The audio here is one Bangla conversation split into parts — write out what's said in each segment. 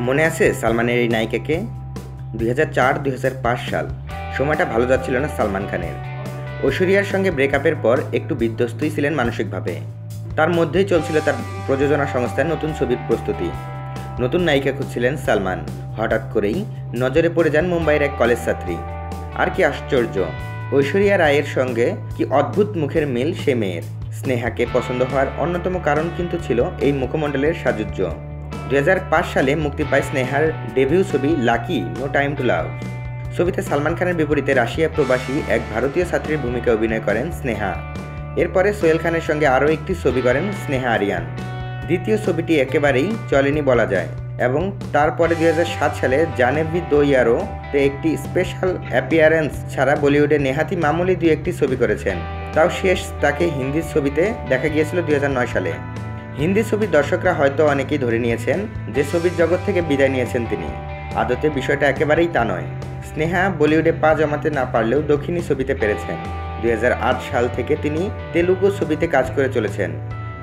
মনে আছে সালমানের এই নায়িকাকে? দুই হাজার চার, দুই সাল। সময়টা ভালো যাচ্ছিল না সালমান খানের। ঐশ্বরিয়ার সঙ্গে ব্রেকআপের পর একটু বিধ্বস্তই ছিলেন মানসিকভাবে। তার মধ্যেই চলছিল তার প্রযোজনা সংস্থার নতুন ছবির প্রস্তুতি। নতুন নায়িকা খুঁজছিলেন সালমান। হঠাৎ করেই নজরে পড়ে যান মুম্বাইয়ের এক কলেজ ছাত্রী। আর কি আশ্চর্য, ঐশ্বরিয়া রায়ের সঙ্গে কি অদ্ভুত মুখের মিল সে মেয়ের। স্নেহাকে পছন্দ হওয়ার অন্যতম কারণ কিন্তু ছিল এই মুখমণ্ডলের সাজুজ্য দুই হাজার পাঁচ সালে মুক্তি পায় স্নেহার ডেবিউ ছবি lucky, no time to love. ছবিতে সালমান খানের বিপরীতে রাশিয়া প্রবাসী এক ভারতীয় ছাত্রীর ভূমিকা অভিনয় করেন স্নেহা। এরপরে সোহেল খানের সঙ্গে আরও একটি ছবি করেন স্নেহা আরিয়ান। দ্বিতীয় ছবিটি একেবারেই চলেনি বলা যায় এবং তারপরে দু হাজার সাত সালে জানেভি দইয়ারো তে একটি স্পেশাল অ্যাপিয়ারেন্স ছাড়া বলিউডে নেহাতি মামুলি দুই একটি ছবি করেছেন। তাও শেষ তাকে হিন্দি ছবিতে দেখা গিয়েছিল দুই হাজার নয় সালে। হিন্দি ছবির দর্শকরা হয়তো অনেকেই ধরে নিয়েছেন যে ছবির জগৎ থেকে বিদায় নিয়েছেন তিনি। আদতে বিষয়টা একেবারেই তা নয়। স্নেহা বলিউডে পা জমাতে না পারলেও দক্ষিণী ছবিতে পেরেছেন। দুই হাজার আট সাল থেকে তিনি তেলুগু ছবিতে কাজ করে চলেছেন।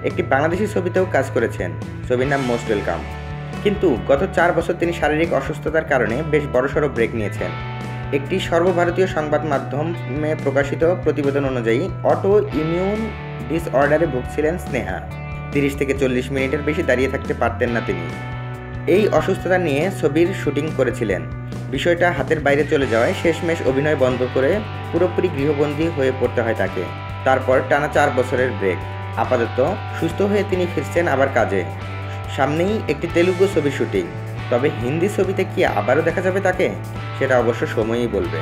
একটি বাংলাদেশি ছবিতেও কাজ করেছেন। ছবির নাম মোস্ট ওয়েলকাম। কিন্তু গত চার বছর তিনি শারীরিক অসুস্থতার কারণে বেশ বড়সড় ব্রেক নিয়েছেন। একটি সর্বভারতীয় সংবাদ মাধ্যমে প্রকাশিত প্রতিবেদন অনুযায়ী অটো ইমিউন ডিসঅর্ডারে ভুগছিলেন স্নেহা। তিরিশ থেকে চল্লিশ মিনিটের বেশি দাঁড়িয়ে থাকতে পারতেন না তিনি। এই অসুস্থতা নিয়ে ছবির শুটিং করেছিলেন। বিষয়টা হাতের বাইরে চলে যাওয়ায় শেষমেশ অভিনয় বন্ধ করে পুরোপুরি গৃহবন্দী হয়ে পড়তে হয় তাকে। তারপর টানা চার বছরের ব্রেক। আপাতত সুস্থ হয়ে তিনি ফিরছেন আবার কাজে। সামনেই একটি তেলুগু ছবির শুটিং। তবে হিন্দি ছবিতে কি আবারও দেখা যাবে তাকে? সেটা অবশ্য সময়ই বলবে।